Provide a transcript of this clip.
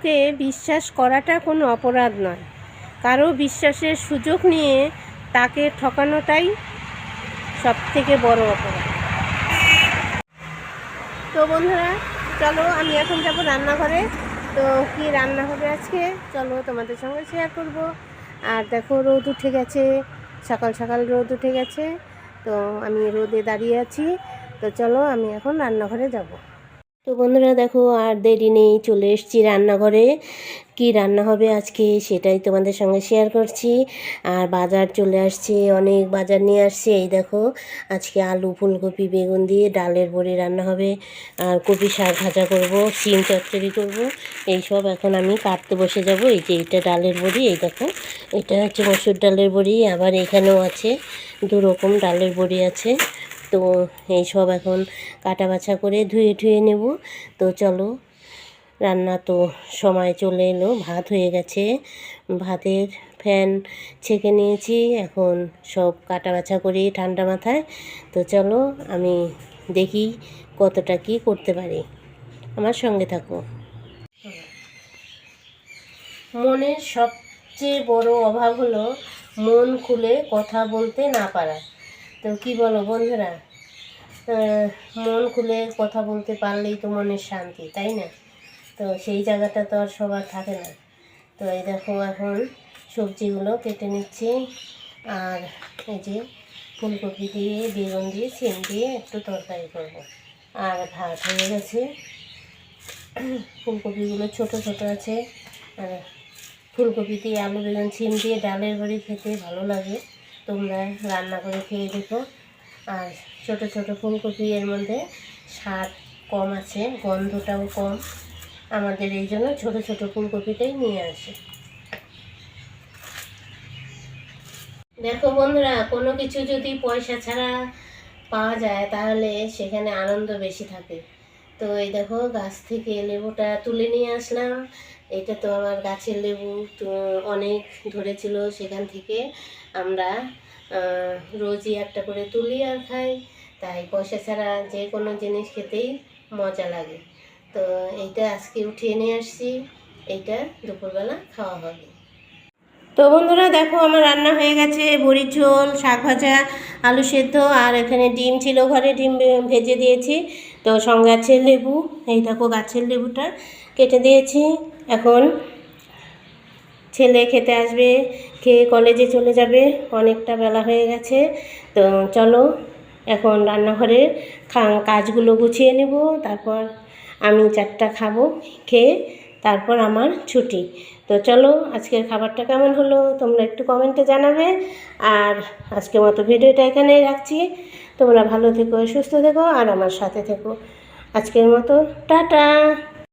কাউকে বিশ্বাস করাটা কোনো অপরাধ নয়। কারও বিশ্বাসের সুযোগ নিয়ে তাকে ঠকানোটাই সব থেকে বড় অপরাধ। তো বন্ধুরা, চলো আমি এখন যাব রান্নাঘরে। তো কি রান্না হবে আজকে? চলো তোমাদের সঙ্গে শেয়ার করব। আর দেখো রোদ উঠে গেছে, সকাল সকাল রোদ উঠে গেছে। তো আমি রোদে দাঁড়িয়ে আছি। তো চলো আমি এখন রান্নাঘরে যাব। তো বন্ধুরা দেখো আর দেরি নেই, চলে এসেছি রান্নাঘরে। কি রান্না হবে আজকে সেটাই তোমাদের সঙ্গে শেয়ার করছি। আর বাজার চলে আসছে, অনেক বাজার নিয়ে আসছে। এই দেখো, আজকে আলু, ফুলকপি, বেগুন দিয়ে ডালের বড়ি রান্না হবে। আর কপি শাক ভাজা করব সিম চচ্চড়ি করব। এইসব এখন আমি কাটতে বসে যাব। এই যে এটা ডালের বড়ি, এই দেখো, এটা হচ্ছে মসুর ডালের বড়ি। আবার এখানেও আছে দু রকম ডালের বড়ি আছে। তো এই সব এখন কাটা বাছা করে ধুয়ে ঠুয়ে নেব। তো চলো, রান্না তো সময় চলে এলো, ভাত হয়ে গেছে। ভাতের ফ্যান ছেঁকে নিয়েছি, এখন সব কাটা বাছা করি ঠান্ডা মাথায়। তো চলো, আমি দেখি কতটা কি করতে পারি। আমার সঙ্গে থাকো। মনের সবচেয়ে বড় অভাব হলো মন খুলে কথা বলতে না পারা। তো কি বলো বন্ধুরা? মন খুলে কথা বলতে পারলেই তো মনের শান্তি, তাই না? তো সেই জায়গাটা তো আর সবার থাকে না। তো এই দেখো এখন সবজিগুলো কেটে নিচ্ছি। আর এই যে ফুলকপি দিয়ে, বেগুন দিয়ে, সিম দিয়ে একটু তরকারি করব। আর ভাত হয়ে গেছে। ফুলকপিগুলো ছোট ছোট আছে। আর ফুলকপি দিয়ে আলু বেগুন, সিম দিয়ে ডালের বাড়ি খেতে ভালো লাগে। তোমরা রান্না করে খেয়ে দেখো। আর ছোট ছোট ফুলকপি এর মধ্যে স্বাদ কম আছে, গন্ধটাও কম। আমাদের এই জন্য ছোট ছোট ফুলকপিটাই নিয়ে আসে। দেখো বন্ধুরা, কোনো কিছু যদি পয়সা ছাড়া পাওয়া যায়, তাহলে সেখানে আনন্দ বেশি থাকে। তো এই দেখো, গাছ থেকে লেবুটা তুলে নিয়ে আসলাম। এটা তো আমার গাছের লেবু অনেক ধরেছিল সেখান থেকে আমরা রোজই একটা করে তুলি আর খাই। তাই পয়সা ছাড়া যে কোনো জিনিস খেতেই মজা লাগে। তো এইটা আজকে উঠিয়ে নিয়ে আসছি। এইটা দুপুরবেলা খাওয়া হবে। তো বন্ধুরা দেখো আমার রান্না হয়ে গেছে, বড়ির ঝোল, শাক ভাজা, আলু সেদ্ধ, আর এখানে ডিম ছিল ঘরে, ডিম ভেজে দিয়েছি। তো সঙ্গে আছে লেবু, এই দেখো গাছের লেবুটা কেটে দিয়েছি। এখন ছেলে খেতে আসবে খেয়ে কলেজে চলে যাবে, অনেকটা বেলা হয়ে গেছে। তো চলো এখন রান্নাঘরের কাজগুলো গুছিয়ে নেব, তারপর আমি চারটা খাব, খেয়ে তারপর আমার ছুটি। তো চলো, আজকের খাবারটা কেমন হলো তোমরা একটু কমেন্টে জানাবে। আর আজকের মতো ভিডিওটা এখানেই রাখছি। তোমরা ভালো থেকো, সুস্থ থেকো, আর আমার সাথে থেকো। আজকের মতো, টাটা!